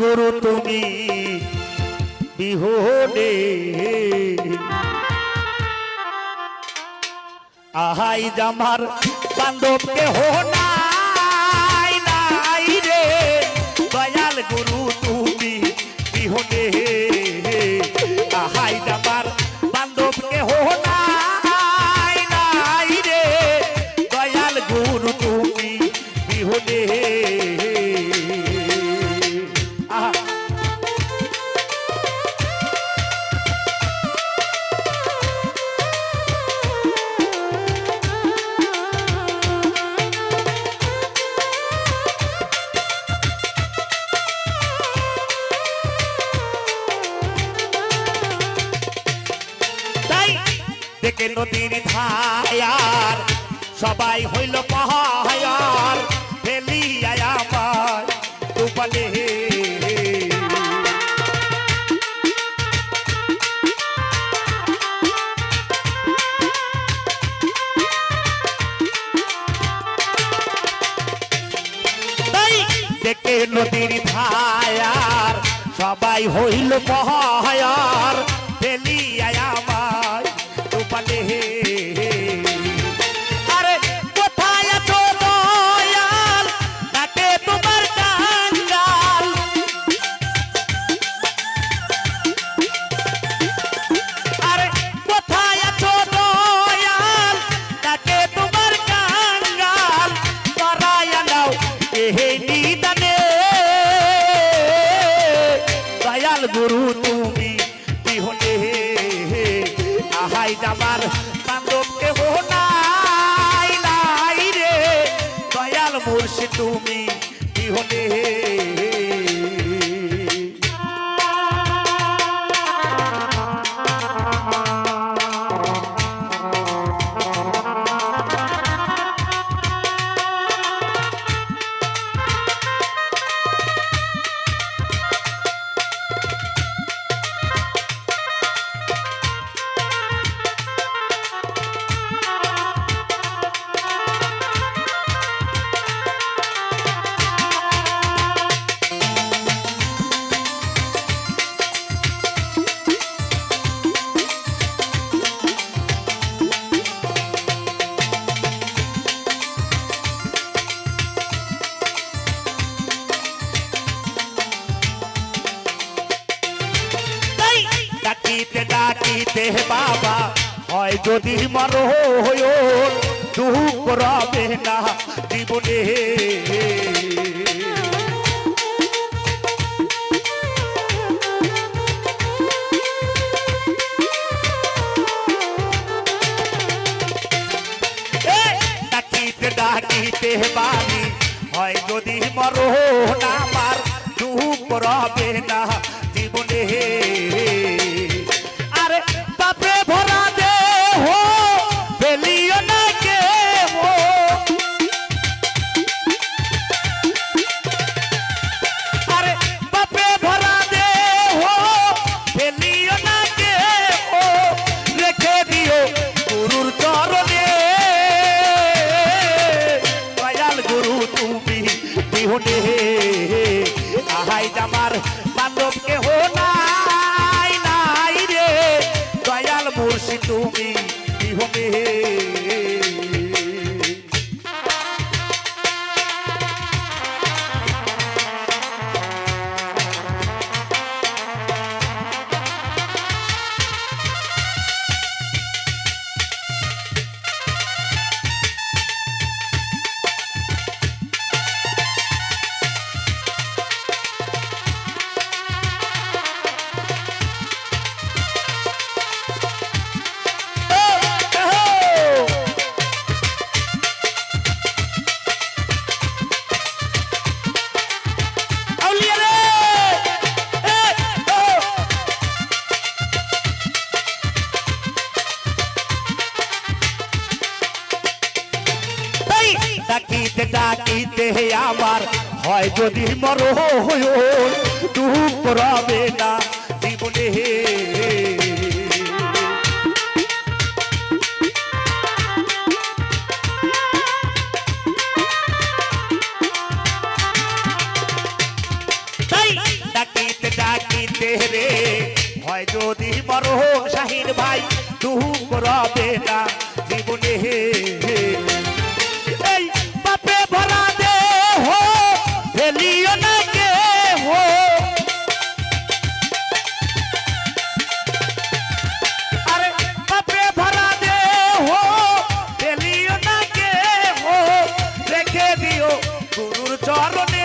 গুরু তুমি বিহনে আহাই জামার বান্ধবকে হো নাই নাই রে। দয়াল গুরু বিহনে দেখে নদীর ধায়ার সবাই হইল পাহায়ার ফেলিয়া আমার নদীর ধায়ার সবাই হইল পাহায়ার আহাই বান্ধব কেহ নাই নাই রে। দয়াল মুর্শি তুমি কি বিহনে ডাকিতে বাবা, হয় যদি মর দুঃখ রবে না জীবনে। ডাকিতে বাণী হয় যদি মর আমার দুঃখ রবে না জীবনে। বিহনে আহাই জামার ডাকিতে ডাকিতে হে আমার, হয় যদি মর ডুব না জীবনে হে। হয় যদি মরহ শাহির ভাই ডুব রবে না জীবনে হে। চরণে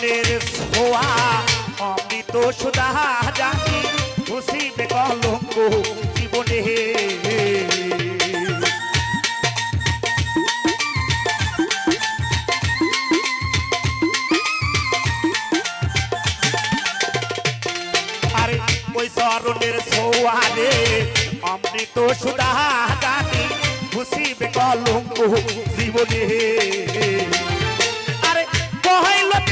মনের সোয়া, অমৃত সুদা জানি খুশি কলঙ্ক জীবনে। আরে চরণের সোয়া অমৃত সুদা জানি খুশি কলঙ্ক জীবনে।